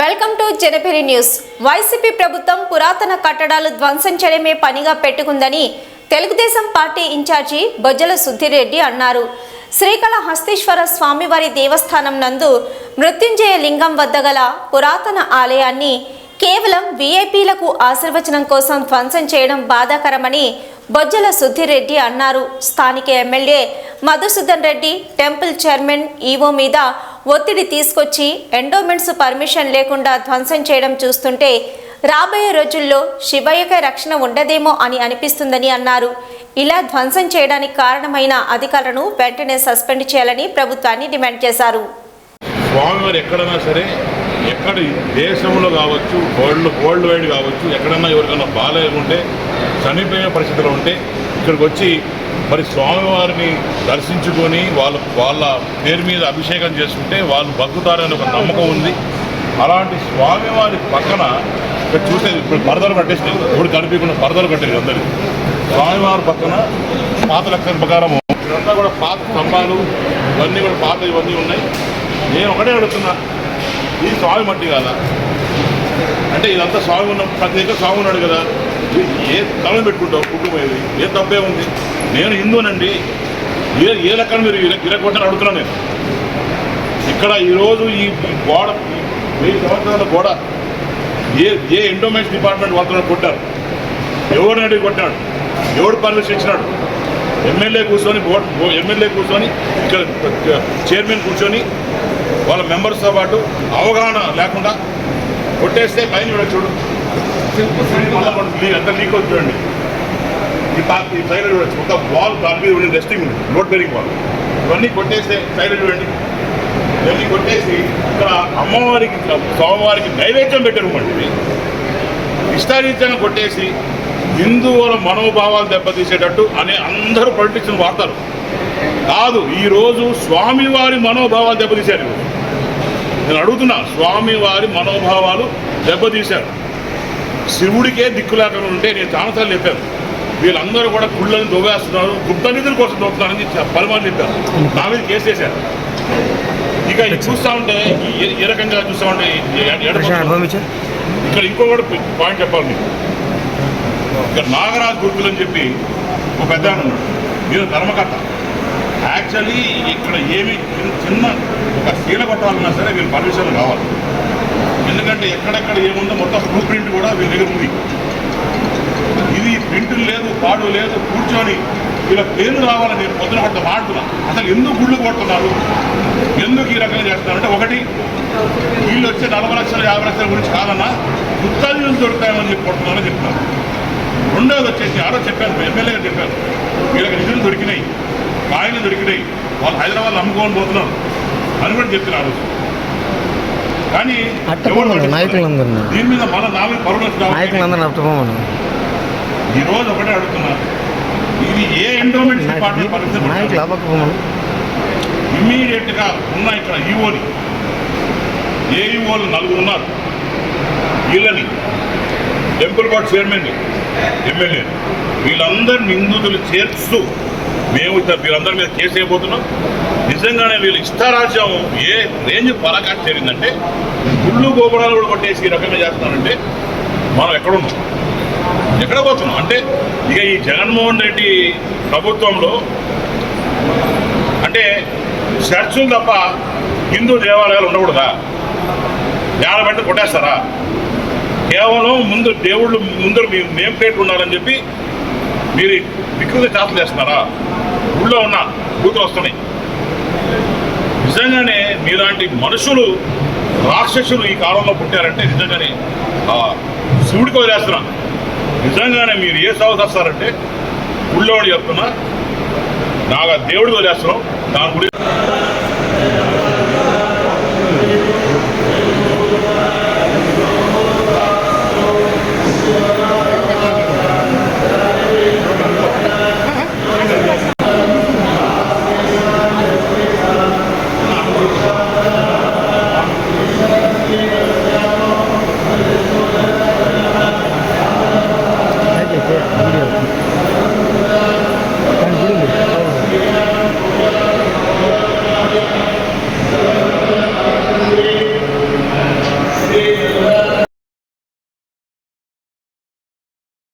Welcome to జనపేరి news. YCP ప్రభుత్వం పురాతన కట్టడాలు ధ్వంసం చేయడమే పనిగా పెట్టుకుందని తెలుగుదేశం పార్టీ ఇన్ఛార్జి బొజ్జల సుద్దిరెడ్డి అన్నారు. శ్రీకాళహస్తీశ్వర స్వామివారి దేవస్థానం నందు మృత్యుంజయ లింగం వద్ద గల పురాతన ఆలయాన్ని కేవలం వీఐపీలకు ఆశీర్వచనం కోసం ధ్వంసం చేయడం బాధాకరమని బొజ్జల సుద్దిరెడ్డి అన్నారు. స్థానిక MLA Madhusudan Reddy temple chairman EO మీద ఒత్తిడి తీసుకొచ్చి ఎండోమెంట్స్ పర్మిషన్ లేకుండా ధ్వంసం చేయడం చూస్తుంటే రాబోయే రోజుల్లో శివయ్యక రక్షణ ఉండదేమో అని అనిపిస్తుందని అన్నారు. ఇలా ధ్వంసం చేయడానికి కారణమైన అధికారులను వెంటనే సస్పెండ్ చేయాలని ప్రభుత్వాన్ని డిమాండ్ చేశారు. స్వామివారు ఎక్కడైనా సరే ఎక్కడ దేశంలో కావచ్చు వరల్డ్ వరల్డ్ వైడ్ కావచ్చు ఎక్కడన్నా ఎవరికైనా బాగాలేకుంటే చనిపోయిన పరిస్థితులు ఉంటే ఇక్కడికి వచ్చి మరి స్వామివారిని దర్శించుకొని వాళ్ళ వాళ్ళ పేరు మీద అభిషేకం చేసుకుంటే వాళ్ళు బతుకుతారని ఒక నమ్మకం ఉంది. అలాంటి స్వామివారి పక్కన ఇక్కడ చూసే ఇప్పుడు పరదలు కట్టేసినాయి ఇప్పుడు కనిపించకుండా పరదలు కట్టేది అందరు. స్వామివారి పక్కన పాత లక్షల ప్రకారం ఇదంతా కూడా పాత స్తంభాలు ఇవన్నీ కూడా పాత ఇవన్నీ ఉన్నాయి. నేను ఒకటే అడుగుతున్నా ఈ స్వామి మట్టి కాదా? అంటే ఇదంతా స్వామి ఉన్న ప్రతి దగ్గర స్వామి ఉన్నాడు కదా. ఏ తలం పెట్టుకుంటావు కుటుంబం ఏ తప్పే ఉంది? నేను హిందూనండి. ఏ ఏ లెక్కన మీరు ఇర ఇరగొట్టని అడుగుతున్నాను నేను. ఇక్కడ ఈరోజు ఈ గోడ వెయ్యి సంవత్సరాల గోడ ఏ ఏ ఎండోమెంట్స్ డిపార్ట్మెంట్ వాళ్ళతో కొట్టారు. ఎవరిని అడిగి కొట్టాడు ఎవడు పర్మిషన్ ఇచ్చినాడు? ఎమ్మెల్యే కూర్చొని బోర్డు ఎమ్మెల్యే కూర్చొని ఇక్కడ చైర్మన్ కూర్చొని వాళ్ళ మెంబర్స్తో పాటు అవగాహన లేకుండా కొట్టేస్తే పైన చూడు. ఎంత లీక్ అవుతుంది చూడండి. ఈ పా ఈ పైన చూడొచ్చు ఒక వాల్ దాని మీద ఉండే రెస్టింగ్ ఉంది. నోట్ బెరింగ్ వాల్ ఇవన్నీ కొట్టేస్తే సైడ్ చూడండి ఇవన్నీ కొట్టేసి ఇక్కడ అమ్మవారికి స్వామివారికి నైవేద్యం పెట్టారు అండి ఇష్టారీత్యంగా కొట్టేసి హిందువుల మనోభావాలు దెబ్బతీసేటట్టు అనే అందరూ ప్రకటించిన వాడతారు కాదు ఈరోజు స్వామివారి మనోభావాలు దెబ్బతీశారు నేను అడుగుతున్నా స్వామివారి మనోభావాలు దెబ్బతీశారు. శివుడికే దిక్కు ఉంటే నేను చాలాసార్లు చెప్పాను. వీళ్ళందరూ కూడా కుళ్ళని దొవేస్తున్నారు గుప్త నిధుల కోసం దొరుకుతున్నారని చెప్ప- పలుమార్లు చెప్పారు. నా మీద కేసు వేశారు. ఇక చూస్తా ఉంటే ఈ రకంగా చూస్తా ఉంటే ఇక్కడ ఇంకొకటి పాయింట్ చెప్పాలి మీకు. ఇక్కడ నాగరాజ్ గుర్తులు అని చెప్పి ఒక పెద్ద మీరు ధర్మకర్త. యాక్చువల్లీ ఇక్కడ ఏమి చిన్న- చిన్న ఒక శీల కొట్టాలన్నా సరే వీళ్ళు పర్మిషన్ కావాలి ఎందుకంటే ఎక్కడెక్కడ ఏముందో మొత్తం బ్లూ ప్రింట్ కూడా వీళ్ళ దగ్గర ఉంది. ఇది ప్రింట్ లేదు పాడు లేదు కూర్చొని వీళ్ళ పేరు రావాలని నేను పొద్దున కొట్ట మాడుతున్నా అసలు ఎందుకు గుళ్ళు కొడుతున్నారు? ఎందుకు ఈ రకంగా చేస్తున్నారంటే ఒకటి వీళ్ళు వచ్చే నలభై లక్షల యాభై లక్షల గురించి కాదన్నా గుత్తాలు దొరుకుతాయని చెప్పి కొడుతున్నారని చెప్తున్నారు. రెండోది వచ్చేసి ఆరో చెప్పాను ఎమ్మెల్యేగా చెప్పాను వీళ్ళకి నిధులు దొరికినాయి కాయలు దొరికినాయి వాళ్ళు హైదరాబాద్ అమ్ముకొని పోతున్నారు అని కూడా చెప్పిన రోజు. కానీ. దీని మీద మన నాలుగు పరువులు నాయకులందరూ అర్థమవును ఈ రోజు ఒకటే అడుగుతున్నారు. ఇది ఏ ఎండోమెంట్ డిపార్ట్మెంట్ పరిస్థితి నాయకులు అవ్వకపోమను ఇమ్మీడియట్గా ఉన్న ఇక్కడ ఈఓని ఏ ఈఓలు నలుగురు ఉన్నారు. వీళ్ళని టెంపుల్ బోర్డ్ చైర్మన్ ఎమ్మెల్యే వీళ్ళందరిని నిందితులు చేర్చుతూ మేము వీళ్ళందరి మీద కేసు వేయబోతున్నాం. నిజంగానే వీళ్ళు ఇష్టారాజ్యం ఏ రేంజ్ పరాకాష్ట చేరిందంటే గుళ్ళు గోపురాలు కూడా కొట్టేసి ఈ రకంగా చేస్తున్నారంటే మనం ఎక్కడున్నాం ఎక్కడ పోతున్నాం? అంటే ఇక ఈ జగన్మోహన్ రెడ్డి ప్రభుత్వంలో అంటే చర్చులు తప్ప హిందూ దేవాలయాలు ఉండకూడదా? నేల పెట్టి కొట్టేస్తారా? కేవలం ముందు దేవుళ్ళు ముందు మీ నేమ్ పేరు ఉండాలని చెప్పి మీరు వికృత శాస్త్రం చేస్తున్నారా? ఊళ్ళో ఉన్న కూతురు వస్తున్నాయి. నిజంగానే మీలాంటి మనుషులు రాక్షసులు ఈ కాలంలో పుట్టారంటే నిజంగానే శివుడికి వదిలేస్తున్నాను. నిజంగానే మీరు ఏ సాగు చేస్తారంటే ఊళ్ళోని చెప్తున్నా. నాకు ఆ వదిలేస్తున్నాం. దాని గురించి